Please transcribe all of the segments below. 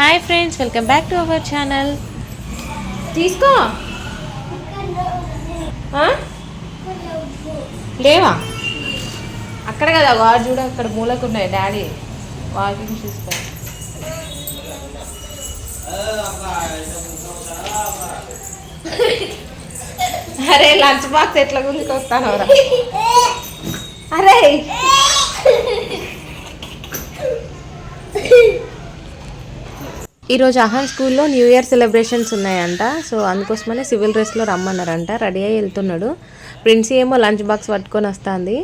Hi friends welcome back to our channel తీసుకో. లేవా? అక్కడ కదా వాడు చూడ అక్కడ మూలకు ఉన్నాయి డాడీ. వాకింగ్ చూసుకో అరే లంచ్ బాక్స్ ఎట్లా గుంజుకొస్తాను అరే. ఈరోజు అహాన్ స్కూల్లో న్యూ ఇయర్ సెలబ్రేషన్స్ ఉన్నాయంట. సో అందుకోసమనే సివిల్ డ్రెస్లో రమ్మన్నారంట. రెడీ అయ్యి వెళ్తున్నాడు. ప్రిన్సీ ఏమో లంచ్ బాక్స్ పట్టుకొని వస్తుంది.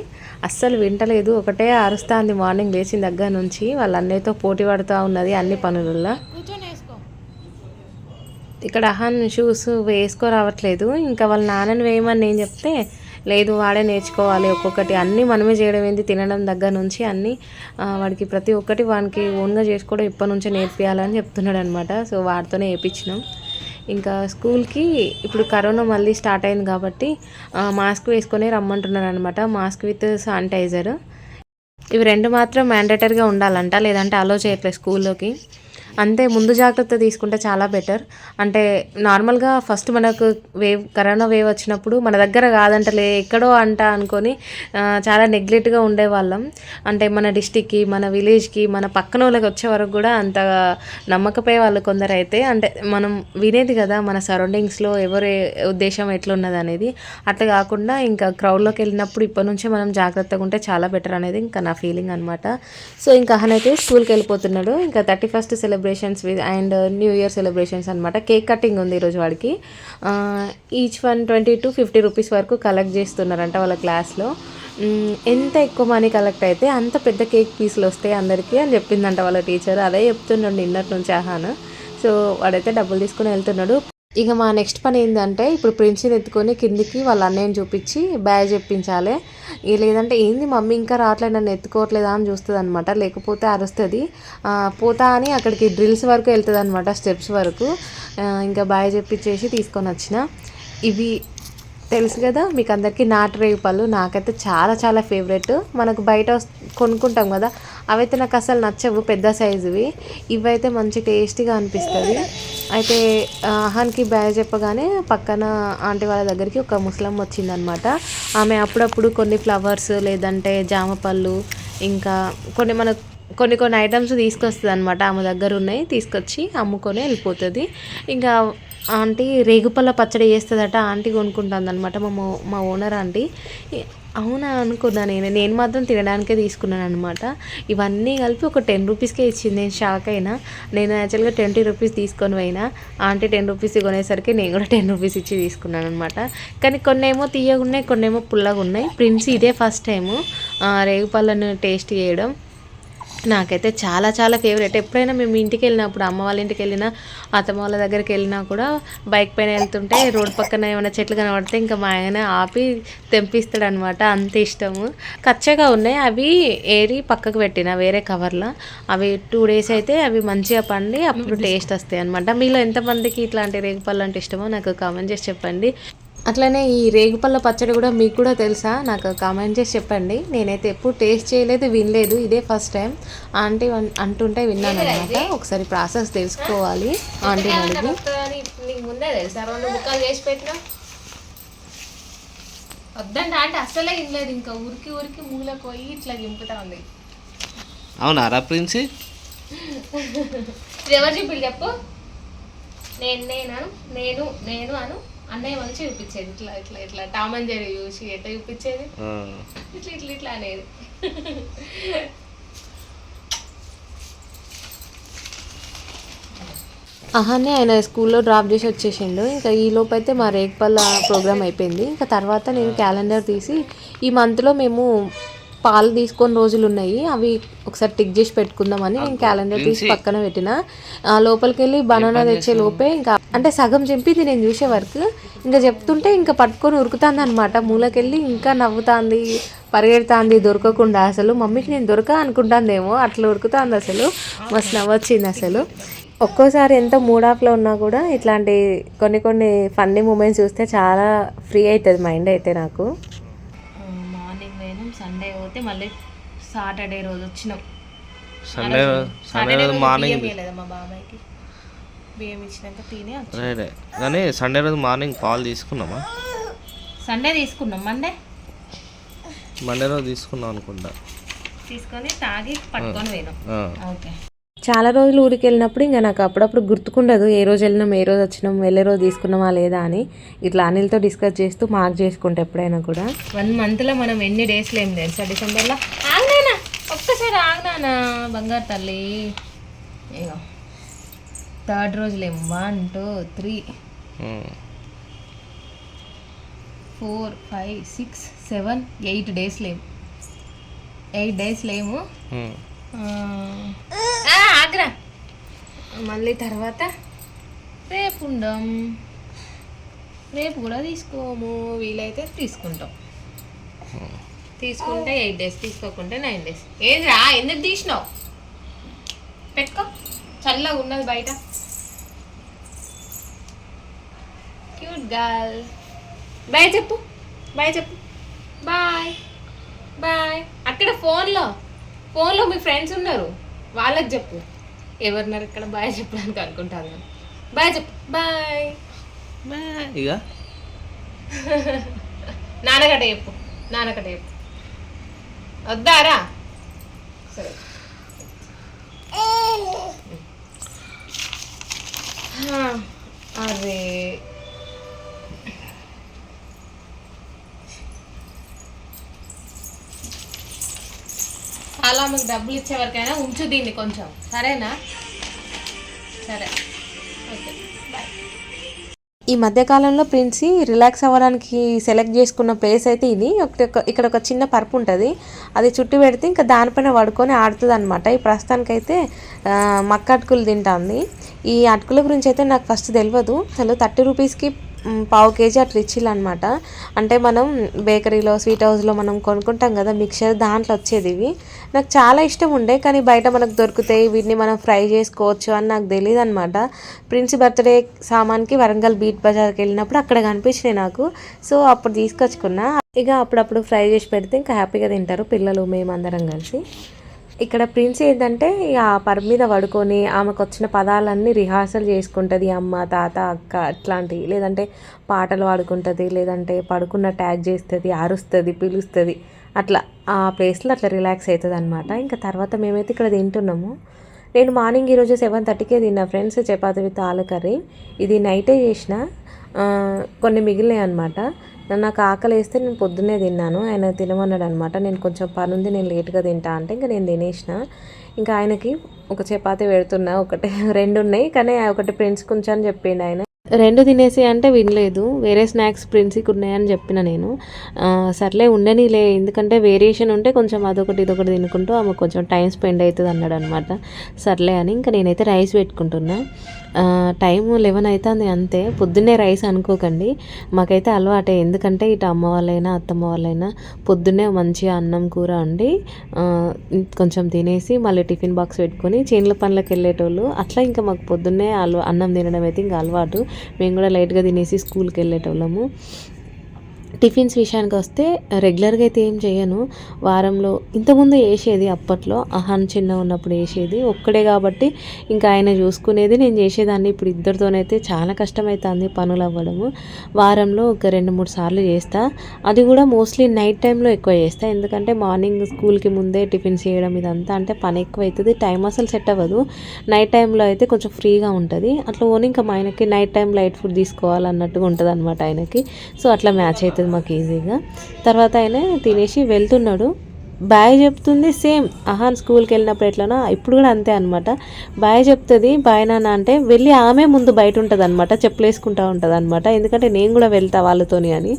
అస్సలు వింటలేదు. ఒకటే అరుస్తుంది మార్నింగ్ లేచిన దగ్గర నుంచి. వాళ్ళ అన్నయ్యతో పోటీ పడుతూ ఉన్నది అన్ని పనులలో ఇక్కడ అహాన్ షూస్ వేసుకో రావట్లేదు ఇంకా వాళ్ళ నాన్నని వేయమని నేను చెప్తే లేదు వాడే నేర్చుకోవాలి. ఒక్కొక్కటి అన్నీ మనమే చేయడం ఏంది? తినడం దగ్గర నుంచి అన్నీ వాడికి ప్రతి ఒక్కటి వానికి ఓన్గా చేసుకోవడం ఇప్పటి నుంచే నేర్పియాలని చెప్తున్నాడు అనమాట సో వాడితోనే వేయించినాం ఇంకా స్కూల్కి ఇప్పుడు కరోనా మళ్ళీ స్టార్ట్ అయింది కాబట్టి మాస్క్ వేసుకొని రమ్మంటున్నారు అనమాట మాస్క్ విత్ శానిటైజర్. ఇవి రెండు మాత్రం మ్యాండేటరీగా ఉండాలంట లేదంటే అలో చేయట్లేదు స్కూల్లోకి. అంతే ముందు జాగ్రత్త తీసుకుంటే చాలా బెటర్ అంటే నార్మల్గా ఫస్ట్ మనకు వేవ్ కరోనా వేవ్ వచ్చినప్పుడు మన దగ్గర కాదంటలే ఎక్కడో అంట అనుకొని చాలా నెగ్లెక్ట్గా ఉండేవాళ్ళం. అంటే మన డిస్టిక్కి మన విలేజ్కి మన పక్కన వాళ్ళకి వచ్చే వరకు కూడా అంత నమ్మకపోయే వాళ్ళు కొందరు అయితే అంటే మనం వినేది కదా మన సరౌండింగ్స్లో ఎవరి ఉద్దేశం ఎట్లున్నది అనేది. అట్లా కాకుండా ఇంకా క్రౌడ్లోకి వెళ్ళినప్పుడు ఇప్పటి నుంచే మనం జాగ్రత్తగా ఉంటే చాలా బెటర్ అనేది ఇంకా నా ఫీలింగ్ అనమాట సో ఇంకా అహనైతే స్కూల్కి వెళ్ళిపోతున్నాడు. ఇంకా thirty first celebrations and new year celebrations అనమాట కేక్ కటింగ్ ఉంది ఈరోజు వాడికి. Each one twenty to fifty rupees వరకు కలెక్ట్ చేస్తున్నారంట వాళ్ళ క్లాస్లో ఎంత ఎక్కువ మనీ కలెక్ట్ అయితే అంత పెద్ద కేక్ పీసులు వస్తాయి అందరికీ అని చెప్పిందంట వాళ్ళ టీచర్ అదే చెప్తున్నాడు నిన్నటి నుంచి ఆహాను. సో వాడైతే డబ్బులు తీసుకుని వెళ్తున్నాడు. ఇక మా నెక్స్ట్ పని ఏంటంటే ఇప్పుడు ప్రిన్స్ని ఎత్తుకొని కిందికి వాళ్ళ అన్నయ్యని చూపించి బ్యాగ్ చెప్పించాలి. ఇక లేదంటే ఏంది మమ్మీ ఇంకా రావట్లేదు నన్ను ఎత్తుకోవట్లేదా అని చూస్తుంది అనమాట లేకపోతే అరుస్తుంది. పోతా అని అక్కడికి డ్రిల్స్ వరకు వెళ్తుంది అనమాట స్టెప్స్ వరకు. ఇంకా బ్యాగ్ చెప్పించేసి తీసుకొని వచ్చిన. ఇవి తెలుసు కదా మీకు అందరికీ నాటు రేగు పళ్ళు నాకైతే చాలా చాలా ఫేవరెట్. మనకు బయట కొనుక్కుంటాం కదా అవైతే నాకు అసలు నచ్చవు పెద్ద సైజువి. ఇవైతే మంచి టేస్టీగా అనిపిస్తుంది. అయితే ఆహాన్కి బ్యాగ్ చెప్పగానే పక్కన ఆంటీ వాళ్ళ దగ్గరికి ఒక ముసలం వచ్చిందనమాట ఆమె అప్పుడప్పుడు కొన్ని ఫ్లవర్స్ లేదంటే జామ పళ్ళు ఇంకా కొన్ని మన కొన్ని కొన్ని ఐటమ్స్ తీసుకొస్తుంది అనమాట ఆమె దగ్గర ఉన్నాయి తీసుకొచ్చి అమ్ముకొని వెళ్ళిపోతుంది. ఇంకా ఆంటీ రేగుపల్ల పచ్చడి చేస్తుందట ఆంటీ కొనుక్కుంటుంది అనమాట మా మా ఓనర్ ఆంటీ. అవునా అనుకున్నా నేను నేను మాత్రం తినడానికే తీసుకున్నాను అనమాట ఇవన్నీ కలిపి ఒక టెన్ రూపీస్కే ఇచ్చింది నేను షాక్ అయినా నేను యాక్చువల్గా ట్వంటీ రూపీస్ తీసుకొని పోయినా. ఆంటీ టెన్ రూపీస్ కొనేసరికి నేను కూడా టెన్ రూపీస్ ఇచ్చి తీసుకున్నాను అనమాట కానీ కొన్ని ఏమో తీయగా ఉన్నాయి కొన్ని ఏమో పుల్లగా ఉన్నాయి ప్రిన్స్ ఇదే ఫస్ట్ టైము రేగుపళ్ళను టేస్ట్ చేయడం. నాకైతే చాలా చాలా ఫేవరెట్ ఎప్పుడైనా మేము ఇంటికి వెళ్ళినప్పుడు అమ్మ వాళ్ళ ఇంటికి వెళ్ళినా అత్తమ్మ వాళ్ళ దగ్గరికి వెళ్ళినా కూడా బైక్ పైన వెళ్తుంటే రోడ్ పక్కన ఏమైనా చెట్లు కనబడితే ఇంకా మా ఆయన ఆపి తెంపిస్తాడు అనమాట అంత ఇష్టము. కచ్చగా ఉన్నాయి. అవి ఏరి పక్కకు పెట్టిన వేరే కవర్లో అవి టూ డేస్ అయితే అవి మంచిగా పండి అప్పుడు టేస్ట్ వస్తాయి అనమాట మీలో ఎంతమందికి ఇట్లాంటి రేగుపళ్ళు అంటే ఇష్టమో నాకు కామెంట్ చేసి చెప్పండి. అట్లనే ఈ రేగుపళ్ళ పచ్చడి కూడా మీకు కూడా తెలుసా? నాకు కామెంట్ చేసి చెప్పండి. నేనైతే ఎప్పుడు టేస్ట్ చేయలేదు వినలేదు. ఇదే ఫస్ట్ టైం ఆంటీ అంటుంటే విన్నాను అనమాట ఒకసారి ప్రాసెస్ తెలుసుకోవాలి. ఆంటీని అడిగి నీకు ముందే తెలుసా? రెండు చేసి పెట్టినా? వద్దంట అంటే అస్సలే వినలేదు. ఇంకా ఉరికి ఉరికి మూలకు పోయి ఇట్లా దింపుతా ఉంది. అవునారా ప్రిన్సి? ఎవరు చెప్పు? నేను నేను? నేను నేను అను? అన్నయ్య మంచి చూపించేది ఇట్లా ఇట్లా ఇట్లా. టామ్ అండ్ జెర్రీ చూసి ఎట్లా చూపించేది? ఆ, ఇట్లా ఇట్లా ఇట్లా అనేది. అహానే ఆయన స్కూల్లో డ్రాప్ చేసి వచ్చేసిండు. ఇంకా ఈ లోపు అయితే మా రేగ్పల్ల ప్రోగ్రామ్ అయిపోయింది. ఇంకా తర్వాత నేను క్యాలెండర్ తీసి ఈ మంత్లో మేము పాలు తీసుకొని రోజులు ఉన్నాయి. అవి ఒకసారి టిక్ చేసి పెట్టుకుందామని నేను క్యాలెండర్ తీసి పక్కన పెట్టిన. ఆ లోపలికి వెళ్ళి బనానా తెచ్చే లోపే ఇంకా అంటే సగం చెప్పింది నేను చూసే వరకు. ఇంకా చెప్తుంటే ఇంకా పట్టుకొని ఉరుకుతాంది అనమాట మూలకెళ్ళి ఇంకా నవ్వుతాంది పరిగెడుతాంది దొరకకుండా అసలు. మమ్మీకి నేను దొరక అనుకుంటాందేమో అట్లా ఉరుకుతాంది అసలు. మస్తు నవ్వొచ్చింది అసలు. ఒక్కోసారి ఎంత మూడ్ ఆఫ్లో ఉన్నా కూడా ఇట్లాంటి కొన్ని కొన్ని ఫన్నీ మూమెంట్స్ చూస్తే చాలా ఫ్రీ అవుతుంది మైండ్ అయితే నాకు. మార్నింగ్ పోయినాం సండే పోతే మళ్ళీ సాటర్డే రోజు వచ్చినాం. సండే సండే రోజు మార్నింగ్ మా బాబాయ్కి? బియ్యం ఇచ్చినాక తినే రైటే కానీ సండే రోజు మార్నింగ్ పాలు తీసుకున్నామా? సండే తీసుకున్నాం. మండే? మండే రోజు తీసుకున్నాం అనుకుంటా. తీసుకొని తాగి పట్టుకొని పోయినాం. ఓకే. చాలా రోజులు ఊరికి వెళ్ళినప్పుడు ఇంకా నాకు అప్పుడప్పుడు గుర్తుకుండదు ఏ రోజు వెళ్ళినాం ఏ రోజు వచ్చినాం వెళ్ళే రోజు తీసుకున్నామా లేదా అని. ఇట్లా అనిల్తో డిస్కస్ చేస్తూ మార్క్ చేసుకుంటే ఎప్పుడైనా కూడా. వన్ మంత్లో మనం ఎన్ని డేస్లో ఏం తెలుసా? డిసెంబర్లో? ఆగినానా ఒక్కసారి ఆగినానా బంగారు తల్లి. ఇగో. Third రోజులేం one two three. Um. Four five six seven eight days లేము. ఎయిట్ డేస్ లేము. ఆ, ఆగ్రా. మళ్ళీ తర్వాత రేపు ఉండం. రేపు కూడా తీసుకోము. వీలైతే తీసుకుంటాం. తీసుకుంటే ఎయిట్ డేస్ తీసుకోకుంటే నైన్ డేస్. ఏదిరా ఎందుకు తీసినావు? పెట్టుకో. చల్లగా ఉన్నది బయట. క్యూట్ గర్ల్ బాయ్ చెప్పు. బాయ్ చెప్పు. బాయ్ బాయ్ అక్కడ ఫోన్లో ఫోన్లో మీ ఫ్రెండ్స్ ఉన్నారు. వాళ్ళకి చెప్పు. ఎవరున్నారు ఇక్కడ? బాయ్ చెప్పడానికి అనుకుంటాను బాయ్ చెప్పు. బాయ్ బే, ఇక? నాన్నగట చెప్పు. నాన్నగట చెప్పు. వద్దారా? సరే. అరే చాలా మీకు డబ్బులు ఇచ్చే వరకైనా ఉంచు దీన్ని కొంచెం. సరేనా? సరే. ఈ మధ్యకాలంలో ప్రిన్సీ రిలాక్స్ అవ్వడానికి సెలెక్ట్ చేసుకున్న ప్లేస్ అయితే ఇది. ఒక- ఇక్కడ ఒక చిన్న పరుపు ఉంటుంది. అది చుట్టి పెడితే ఇంకా దానిపైన పడుకొని ఆడుతుంది అనమాట ఈ ప్రస్తుతానికైతే మక్క అటుకులు తింటుంది. ఈ అటుకుల గురించి అయితే నాకు ఫస్ట్ తెలియదు. అసలు థర్టీ రూపీస్కి పావు కేజీ అట్లా ఇచ్చిల్లు అనమాట అంటే మనం బేకరీలో స్వీట్ హౌస్లో మనం కొనుక్కుంటాం కదా మిక్చర్ దాంట్లో వచ్చేది ఇవి. నాకు చాలా ఇష్టం ఉండే కానీ బయట మనకు దొరుకుతాయి వీటిని మనం ఫ్రై చేసుకోవచ్చు అని నాకు తెలియదు అనమాట ప్రిన్స్ బర్త్డే సామాన్కి వరంగల్ బీట్ బజార్కి వెళ్ళినప్పుడు అక్కడ కనిపించినాయి నాకు. సో అప్పుడు తీసుకొచ్చుకున్నా. ఇక అప్పుడప్పుడు ఫ్రై చేసి పెడితే ఇంకా హ్యాపీగా తింటారు పిల్లలు మేమందరం కలిసి. ఇక్కడ ప్రిన్స్ ఏంటంటే ఆ పరి మీద పడుకొని ఆమెకు వచ్చిన పదాలన్నీ రిహార్సల్ చేసుకుంటుంది అమ్మ తాత అక్క అట్లాంటివి. లేదంటే పాటలు పాడుకుంటుంది లేదంటే పడుకున్న ట్యాగ్ చేస్తుంది అరుస్తుంది పిలుస్తుంది. అట్లా ఆ ప్లేస్లో అట్లా రిలాక్స్ అవుతుంది అనమాట ఇంకా తర్వాత మేమైతే ఇక్కడ తింటున్నాము. నేను మార్నింగ్ ఈరోజు సెవెన్ థర్టీకే తిన్నా. Friends chapati with aloo curry ఇది నైటే చేసిన. కొన్ని మిగిలినాయి అనమాట నాకు ఆకలి వేస్తే నేను పొద్దున్నే తిన్నాను. ఆయన తినమన్నాడు అనమాట నేను కొంచెం పని ఉంది నేను లేట్గా తింటా అంటే ఇంకా నేను తినేసిన. ఇంకా ఆయనకి ఒక చపాతి పెడుతున్నా ఒకటి రెండు ఉన్నాయి. కానీ ఒకటి ప్రిన్స్ కొంచెం అని చెప్పిండు ఆయన. రెండు తినేసి అంటే వినలేదు. వేరే స్నాక్స్ ప్రిన్స్కి ఉన్నాయని చెప్పిన నేను. సర్లే ఉండనిలే ఎందుకంటే వేరియేషన్ ఉంటే కొంచెం అదొకటి ఇదొకటి తినుకుంటూ ఆమె కొంచెం టైం స్పెండ్ అవుతుంది అన్నాడు అనమాట సర్లే అని ఇంకా నేనైతే రైస్ పెట్టుకుంటున్నా. టైం లెవెన్ అవుతుంది అంతే. పొద్దున్నే రైస్ అనుకోకండి. మాకైతే అలవాటే ఎందుకంటే ఇటు అమ్మ వాళ్ళైనా అత్తమ్మ వాళ్ళైనా పొద్దున్నే మంచిగా అన్నం కూర వండి కొంచెం తినేసి మళ్ళీ టిఫిన్ బాక్స్ పెట్టుకొని చేనుల పనులకు వెళ్ళేటోళ్ళు. అట్లా ఇంకా మాకు పొద్దున్నే అలవా అన్నం తినడం అయితే ఇంకా అలవాటు. మేము కూడా లైట్గా తినేసి స్కూల్కి వెళ్ళేటోళ్ళము. టిఫిన్స్ విషయానికి వస్తే రెగ్యులర్గా అయితే ఏం చేయను వారంలో ఇంతకుముందు వేసేది అప్పట్లో అహన్ చిన్న ఉన్నప్పుడు వేసేది ఒక్కడే కాబట్టి ఇంకా ఆయన చూసుకునేది నేను చేసేదాన్ని. ఇప్పుడు ఇద్దరితోనైతే చాలా కష్టమవుతుంది పనులు అవ్వడము వారంలో ఒక రెండు మూడు సార్లు చేస్తా. అది కూడా మోస్ట్లీ నైట్ టైంలో ఎక్కువ చేస్తా. ఎందుకంటే మార్నింగ్ స్కూల్కి ముందే టిఫిన్స్ చేయడం ఇదంతా అంటే పని ఎక్కువ అవుతుంది టైం అసలు సెట్ అవ్వదు. నైట్ టైంలో అయితే కొంచెం ఫ్రీగా ఉంటుంది. అట్లా ఓన్ ఇంకా మా ఆయనకి నైట్ టైం లైట్ ఫుడ్ తీసుకోవాలన్నట్టుగా ఉంటుంది అనమాట ఆయనకి. సో అట్లా మ్యాచ్ అవుతుంది మాకు ఈజీగా. తర్వాత ఆయన తినేసి వెళ్తున్నాడు. బాయ్ చెప్తుంది సేమ్. అహాన్ స్కూల్కి వెళ్ళినప్పుడు ఎట్లనో ఇప్పుడు కూడా అంతే అనమాట బాయ్ చెప్తుంది బాయ్ నాన్న అంటే వెళ్ళి ఆమె ముందు బయట ఉంటుంది అనమాట చెప్పులు వేసుకుంటా ఉంటుంది అనమాట ఎందుకంటే నేను కూడా వెళ్తా వాళ్ళతోని అని.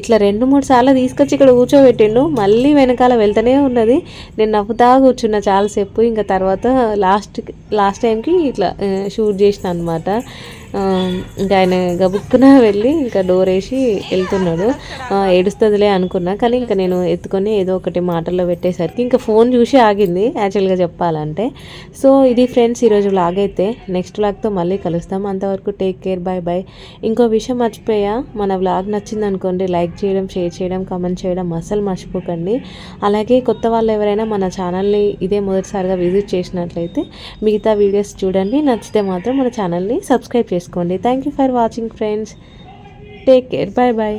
ఇట్లా రెండు మూడు సార్లు తీసుకొచ్చి ఇక్కడ కూర్చోబెట్టిండు. మళ్ళీ వెనకాల వెళ్తూనే ఉన్నది. నేను నవ్వుతా కూర్చున్నా చాలాసేపు. ఇంకా తర్వాత లాస్ట్ లాస్ట్ టైంకి ఇట్లా షూట్ చేసిన అనమాట ఇంకా ఆయన గబుక్కున వెళ్ళి ఇంకా డోర్ వేసి వెళ్తున్నాడు. ఏడుస్తుందిలే అనుకున్నా కానీ ఇంకా నేను ఎత్తుకొని ఏదో ఒకటి మాటల్లో పెట్టేసరికి ఇంకా ఫోన్ చూసి ఆగింది యాక్చువల్గా చెప్పాలంటే. సో ఇది ఫ్రెండ్స్ ఈరోజు వ్లాగ్ అయితే నెక్స్ట్ వ్లాగ్తో మళ్ళీ కలుస్తాం. అంతవరకు టేక్ కేర్ బాయ్ బాయ్ ఇంకో విషయం మర్చిపోయా మన వ్లాగ్ నచ్చింది అనుకోండి లైక్ చేయడం షేర్ చేయడం కామెంట్ చేయడం అస్సలు మర్చిపోకండి. అలాగే కొత్త వాళ్ళు ఎవరైనా మన ఛానల్ని ఇదే మొదటిసారిగా విజిట్ చేసినట్లయితే మిగతా వీడియోస్ చూడండి. నచ్చితే మాత్రం మన ఛానల్ని సబ్స్క్రైబ్ చేసుకోండి. Thank you for watching friends take care bye bye